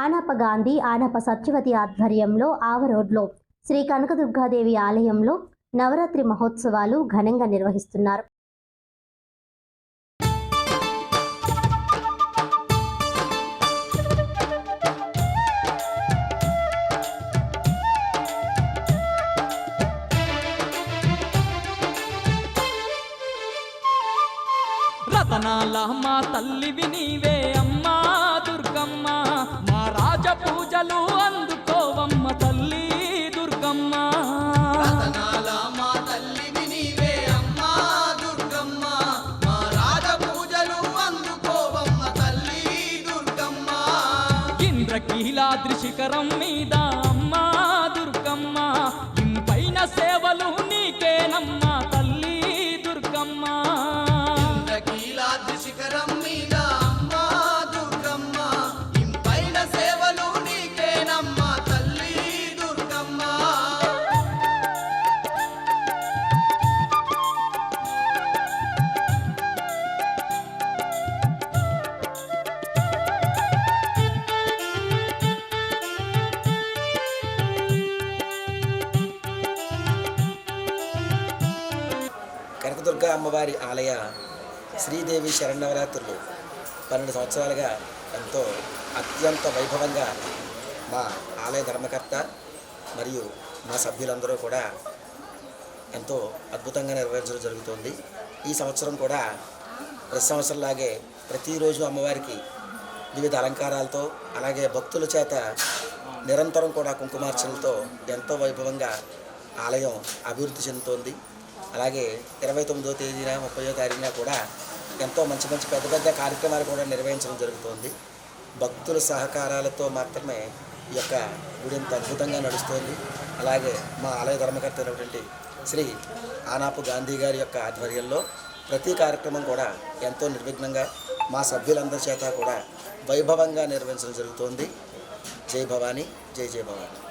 ఆనప గాంధీ ఆనప సత్యవతి ఆధ్వర్యంలో ఆవరోడ్లో శ్రీ కనకదుర్గాదేవి ఆలయంలో నవరాత్రి మహోత్సవాలు ఘనంగా నిర్వహిస్తున్నారు. రతనాల మా తల్లివి నీవే అమ్మా దుర్గమ్మ పూజలు అందుకోవమ్మ తల్లి దుర్గమ్మ. రతనాల మా తల్లివి కనకదుర్గ అమ్మవారి ఆలయ శ్రీదేవి శరణవరాత్రులు పన్నెండు సంవత్సరాలుగా ఎంతో అత్యంత వైభవంగా మా ఆలయ ధర్మకర్త మరియు మా సభ్యులందరూ కూడా ఎంతో అద్భుతంగా నిర్వహించడం జరుగుతుంది. ఈ సంవత్సరం కూడా ప్రతి సంవత్సరంలాగే ప్రతిరోజు అమ్మవారికి వివిధ అలంకారాలతో అలాగే భక్తుల చేత నిరంతరం కూడా కుంకుమార్చనలతో ఎంతో వైభవంగా ఆలయం అభివృద్ధి చెందుతోంది. అలాగే ఇరవై తొమ్మిదో తేదీన ముప్పయో తారీఖున కూడా ఎంతో మంచి మంచి పెద్ద పెద్ద కార్యక్రమాలు కూడా నిర్వహించడం జరుగుతోంది. భక్తుల సహకారాలతో మాత్రమే ఈ యొక్క గుడి ఎంత అద్భుతంగా నడుస్తోంది. అలాగే మా ఆలయ ధర్మకర్త అయినటువంటి శ్రీ ఆనాపు గాంధీ గారి యొక్క ఆధ్వర్యంలో ప్రతి కార్యక్రమం కూడా ఎంతో నిర్విఘ్నంగా మా సభ్యులందరి చేత కూడా వైభవంగా నిర్వహించడం జరుగుతోంది. జై భవానీ జై జై భవానీ.